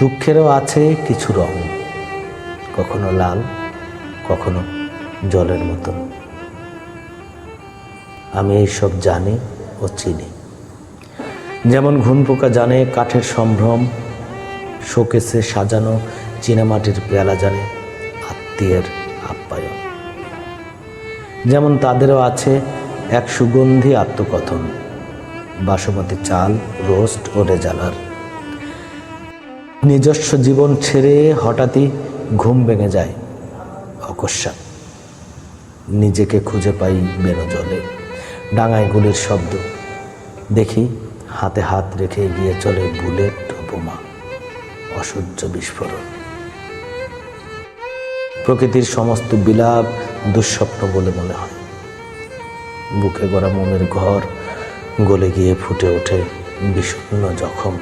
দুঃখেরও আছে কিছু রং। কখনো লাল, কখনো জলের মতন আমি এইসব জানি ও চিনি। যেমন ঘুন পোকা জানে, কাঠের সম্ভ্রম, শোকেসে সাজানো, চীনামাটির পেয়ালা জানে, আত্মীয়ের আপ্যায়ন। যেমন তাদেরও আছে এক সুগন্ধি আত্মকথন, বাসমতি চাল, রোস্ট ও রেজালার। নিজস্ব জীবন ছেড়ে হঠাৎই ঘুম ভেঙে যায় অকস্মাৎ। নিজেকে খুঁজে পাই বেনো জলে ডাঙায় গুলির শব্দ। দেখি হাতে হাত রেখে এগিয়ে চলে বুলেট বোমা, অসহ্য বিস্ফোরণ। প্রকৃতির সমস্ত বিলাপ দুঃস্বপ্ন বলে মনে হয়। বুকে গড়া মোমের ঘর গলে গিয়ে ফুটে ওঠে বিষণ্ণ জখম।